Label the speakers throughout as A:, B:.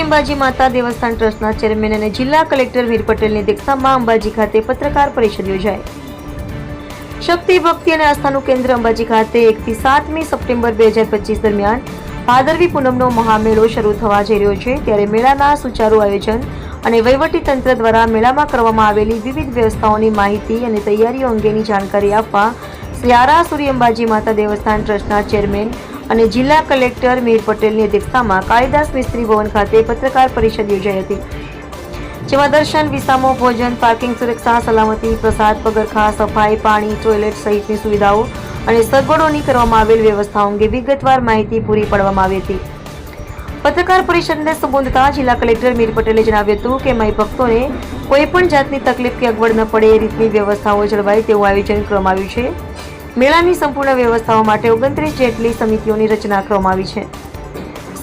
A: અંબાજી માતા દેવસ્થાન ટ્રસ્ટના ચેરમેન અને જિલ્લા કલેક્ટર વીર પટેલની અધ્યક્ષતામાં અંબાજી ખાતે પત્રકાર પરિષદ યોજાઈ. શક્તિ, ભક્તિ અને આસ્થાનું કેન્દ્ર અંબાજી ખાતે એકથી સાતમી સપ્ટેમ્બર બે દરમિયાન ભાદરવી પૂનમનો મહામેળો શરૂ થવા જઈ રહ્યો છે, ત્યારે મેળાના સુચારુ આયોજન અને વહીવટી તંત્ર દ્વારા મેળામાં કરવામાં આવેલી વિવિધ વ્યવસ્થાઓની માહિતી અને તૈયારીઓ અંગેની જાણકારી આપવા સ્યારા આરાસુરી અંબાજી માતા દેવસ્થાન ટ્રસ્ટના ચેરમેન અને જિલ્લા કલેક્ટર મીર પટેલની અધ્યક્ષતામાં કાળીદાસ મિસ્ત્રી ભવન ખાતે પત્રકાર પરિષદ યોજાઈ હતી. જેમાં દર્શન, વિસામો, ભોજન, પાર્કિંગ સુરક્ષા, સલામતી, પ્રસાદ, પગરખા, સફાઈ, પાણી, ટોયલેટ સહિતની સુવિધાઓ અને સગવડોની કરવામાં આવેલ વ્યવસ્થાઓ અંગે વિગતવાર માહિતી પૂરી પાડવામાં આવી હતી. પત્રકાર પરિષદને સંબોધતા જિલ્લા કલેક્ટર મીર પટેલે જણાવ્યું હતું કે માઈ ભક્તોને કોઈ પણ જાતની તકલીફ કે અગવડ ન પડે એ રીતની વ્યવસ્થાઓ જળવાય તેવું આયોજન કરવામાં આવ્યું છે. મેળાની સંપૂર્ણ વ્યવસ્થાઓ માટે ઓગણત્રીસ જેટલી સમિતિઓની રચના કરવામાં આવી છે.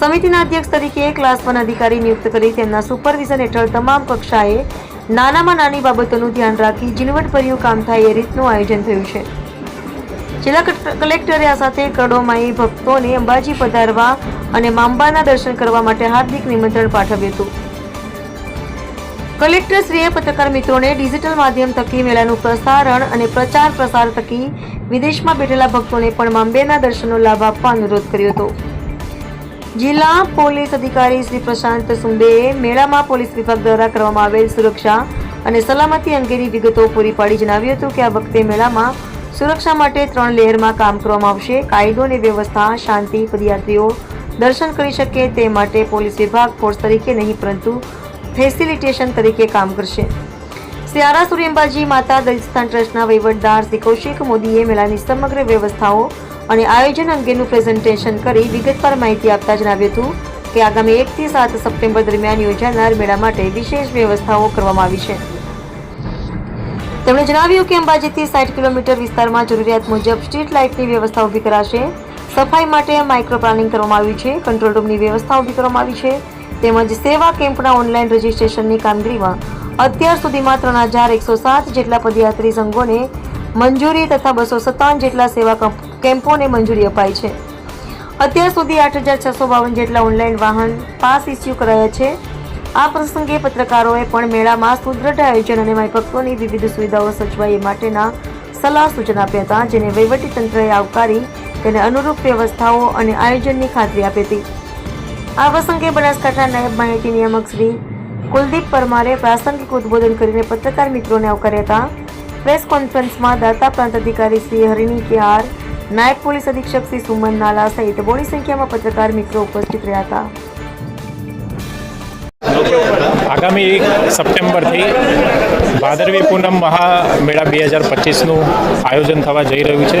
A: સમિતિના અધ્યક્ષ તરીકે ક્લાસ વન અધિકારી નિયુક્ત કરી તેમના સુપરવિઝન હેઠળ તમામ કક્ષાએ નાનામાં નાની બાબતોનું ધ્યાન રાખી ઝીણવટભર્યું કામ થાય એ રીતનું આયોજન થયું છે. જિલ્લા કલેક્ટ- કલેક્ટરે આ સાથે કરોડોમાઈ ભક્તોને અંબાજી પધારવા અને માંબાના દર્શન કરવા માટે હાર્દિક નિમંત્રણ પાઠવ્યું હતું. કલેક્ટરશ્રીએ પત્રકાર મિત્રોને ડિજિટલ માધ્યમ થકી મેળાનું પ્રસારણ અને પ્રચાર પ્રસાર થકી વિદેશમાં બેઠેલા ભક્તોને પણ માંબેના દર્શનનો લાભ આપવા અનુરોધ કર્યો હતો. જિલ્લા પોલીસ અધિકારી શ્રી પ્રશાંત સુંબેએ મેળામાં પોલીસ વિભાગ દ્વારા કરવામાં આવેલ સુરક્ષા અને સલામતી અંગેની વિગતો પૂરી પાડી જણાવ્યું હતું કે આ વખતે મેળામાં સુરક્ષા માટે ત્રણ લેયરમાં કામ કરવામાં આવશે. કાયદો અને વ્યવસ્થા, શાંતિ, પદયાત્રીઓ દર્શન કરી શકે તે માટે પોલીસ વિભાગ ફોર્સ તરીકે નહીં, પરંતુ ફેસિલિટેશન તરીકે કામ કરશે. સ્યારા અંબાજી માતા દલિતસ્થાન ટ્રસ્ટના વહીવટદાર શ્રી કૌશિક મોદીએ મેળાની સમગ્ર વ્યવસ્થાઓ અને આયોજન અંગેનું પ્રેઝન્ટેશન કરી વિગતવાર માહિતી આપતા જણાવ્યું હતું કે આગામી એકથી સાત સપ્ટેમ્બર દરમિયાન યોજાનાર મેળા માટે વિશેષ વ્યવસ્થાઓ કરવામાં આવી છે. તેમણે જણાવ્યું કે અંબાજીથી સાઠ કિલોમીટર વિસ્તારમાં જરૂરિયાત મુજબ સ્ટ્રીટ લાઇટની વ્યવસ્થા ઊભી કરાશે. સફાઈ માટે માઇક્રો પ્લાનિંગ કરવામાં આવ્યું છે. કંટ્રોલ રૂમની વ્યવસ્થા ઊભી કરવામાં આવી છે. તેમજ સેવા કેમ્પના ઓનલાઈન રજીસ્ટ્રેશનની કામગીરીમાં અત્યાર સુધીમાં ત્રણ હજાર એકસો સાત જેટલા પદયાત્રી સંઘોને મંજૂરી તથા બસો સત્તાવન જેટલા સેવા કેમ્પોને મંજૂરી અપાઈ છે. અત્યાર સુધી આઠ હજાર છસો બાવન જેટલા ઓનલાઈન વાહન પાસ ઇસ્યુ કરાયા છે. આ પ્રસંગે પત્રકારોએ પણ મેળામાં સુદૃઢ આયોજન અને ભક્તોની વિવિધ સુવિધાઓ સચવાય એ માટેના સલાહ સૂચન આપ્યા હતા, જેને વહીવટી તંત્રએ આવકારી તેને અનુરૂપ વ્યવસ્થાઓ અને આયોજનની ખાતરી આપી હતી. આ પ્રસંગે બનાસકાંઠા નાયબ માહિતી નિયામક શ્રી કુલદીપ પરમારે પ્રાસંગિક ઉદબોધન કરીને પત્રકાર મિત્રોને આવકાર્યા હતા પ્રેસ કોન્ફરન્સમાં દાતા પ્રાંત અધિકારી શ્રી હરિની કે આર નાયબ પોલીસ અધિક્ષક શ્રી સુમન નાલા સહિત બોડી સંખ્યામાં પત્રકાર મિત્રો ઉપસ્થિત રહ્યા હતા.
B: આગામી એક સપ્ટેમ્બરથી ભાદરવી પૂનમ મહામેળા બે હજાર પચીસનું આયોજન થવા જઈ રહ્યું છે.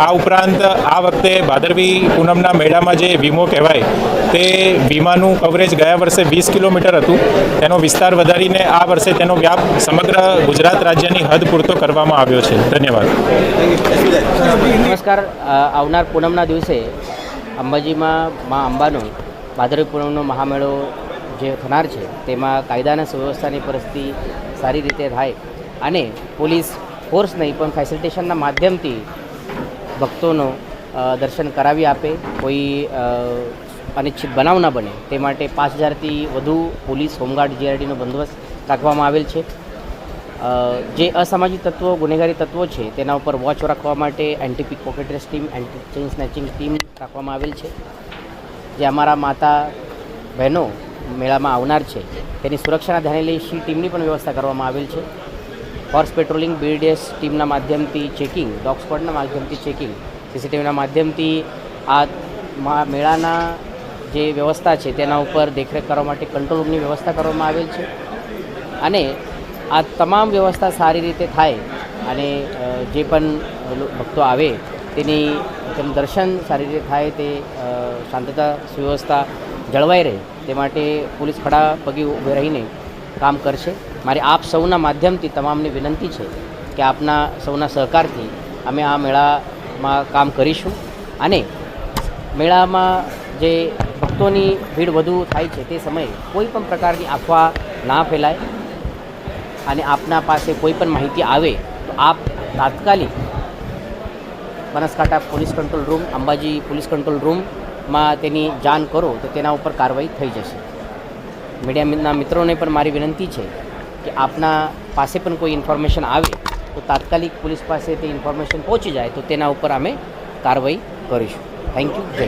B: આ ઉપરાંત આ વખતે ભાદરવી પૂનમના મેળામાં જે વીમો કહેવાય, તે વીમાનું કવરેજ ગયા વર્ષે વીસ કિલોમીટર હતું. તેનો વિસ્તાર વધારીને આ વર્ષે તેનો વ્યાપ સમગ્ર ગુજરાત રાજ્યની હદ પૂરતો કરવામાં આવ્યો છે. ધન્યવાદ.
C: નમસ્કાર. આવનાર પૂનમના દિવસે અંબાજીમાં મા અંબાનો ભાદરવી પૂનમનો મહામેળો જે થનાર છે, તેમાં કાયદા અને સુવ્યવસ્થાની પરિસ્થિતિ સારી રીતે થાય અને પોલીસ ફોર્સ નહીં, પણ ફેસિલિટેશનના માધ્યમથી ભક્તોનો દર્શન કરાવી આપે, કોઈ અનિચ્છિત બનાવ ના બને. તે માટે પાંચ હજારથી વધુ પોલીસ, હોમગાર્ડ, જીઆરડીનો બંદોબસ્ત રાખવામાં આવેલ છે. જે અસામાજિક તત્વો, ગુનેગારી તત્વો છે, તેના ઉપર વોચ રાખવા માટે anti pickpocketers team anti chain snatching team રાખવામાં આવેલ છે. જે અમારા માતા, બહેનો મેળામાં આવનાર છે. તેની સુરક્ષાના ધ્યાને લઈ સી ટીમની પણ વ્યવસ્થા કરવામાં આવેલ છે. હોર્સ પેટ્રોલિંગ બીડીએસ ટીમના માધ્યમથી ચેકિંગ ડોગ સ્કોડના માધ્યમથી ચેકિંગ, સીસીટીવીના માધ્યમથી આ મેળાના જે વ્યવસ્થા છે તેના ઉપર દેખરેખ કરવા માટે કંટ્રોલ રૂમની વ્યવસ્થા કરવામાં આવેલ છે. અને આ તમામ વ્યવસ્થા સારી રીતે થાય અને જે પણ ભક્તો આવે તેની તેનું દર્શન સારી રીતે થાય તે શાંતતા સુવ્યવસ્થા જળવાઈ રહે તે માટે પોલીસ ખડા પગે ઊભે રહીને કામ કરશે. મારી આપ સૌના માધ્યમથી તમામને વિનંતી છે કે આપના સૌના સહકારથી અમે આ મેળામાં કામ કરીશું. અને મેળામાં જે ભક્તોની ભીડ વધુ થાય છે તે સમયે કોઈ પણ પ્રકારની અફવા ના ફેલાય અને આપના પાસે કોઈ પણ માહિતી આવે તો આપ તાત્કાલિક Banaskantha police control room, Ambaji police control રૂમમાં તેની જાણ કરો તો તેના ઉપર કાર્યવાહી થઈ જશે. મીડિયાના મિત્રોને પણ મારી વિનંતી છે કે આપના પાસે પણ કોઈ ઇન્ફોર્મેશન આવે, તો તાત્કાલિક પોલીસ પાસે તે ઇન્ફોર્મેશન પહોંચી જાય, તો તેના ઉપર અમે કાર્યવાહી કરીશું. થેન્ક યુ જય